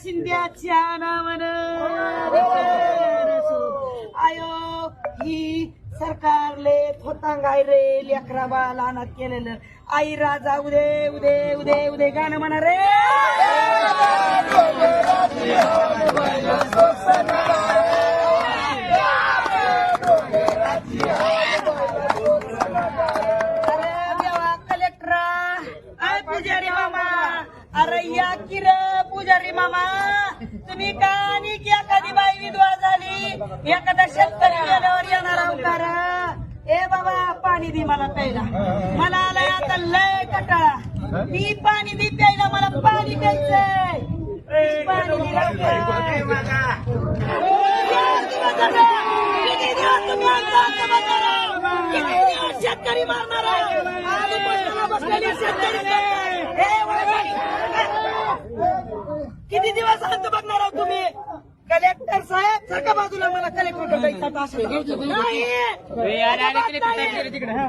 शिंद्याच्या नावन. आयो ही सरकारले थोतांगाय रे लेकरा बाळाला अनाथ केलेलं. आई राजा उदे उदे उदे उदे गाणं म्हणा रे. कलेक्टरा पुजारी मामा. अरे या की पुजारी मामा तुम्ही का आणि एखादी बाई विधवा झाली? एखादा शेतकरी गेल्यावर येणार आहो का ए बाबा पाणी दे मला प्यायला. मला आलाय आता लय कटाळा. मी पाणी दे प्यायला मला पाणी प्यायचंय. पाणी दिलं शेतकरी मारणार आहे? शेतकरी ए, वळवा. किती दिवस अंत बघणार आहोत तुम्ही कलेक्टर सारखा बाजूला मला कलेक्टर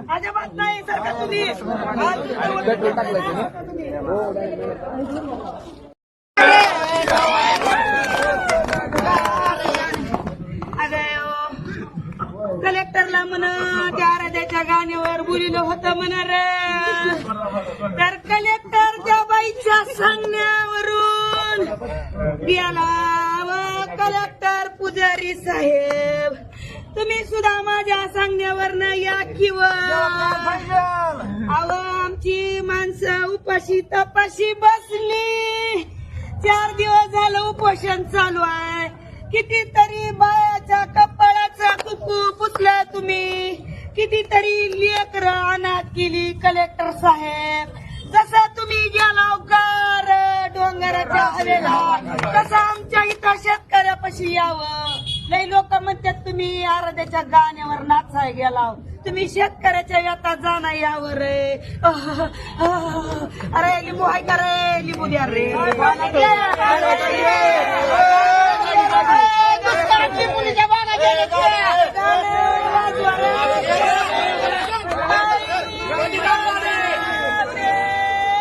अजिबात नाही. तुम्ही? अगं कलेक्टरला म्हण त्या आराध्याच्या गाण्यावर बोलिलं होतं म्हण रे. पुजारी साहेब तुम्ही सुद्धा माझ्या सांगण्यावर या किंवा? अहो आमची माणसं उपाशी तपाशी बसली. चार दिवस झालं उपोषण चालू आहे. कितीतरी बायाच्या कपाळाचा कुकू पुसला तुम्ही. कितीतरी लेकर अनाथ केली कलेक्टर साहेब. जसा तुम्ही गेला गार डोंगराच्या हवेला तसं आमच्या इथं शेतकऱ्यापाशी यावं. तुम्ही आराध्याच्या गाण्यावर नाचाय गेला तुम्ही शेतकऱ्याच्या येता जाणं यावर रे अरे लिंबू ऐका का रे लिंबू द्या रे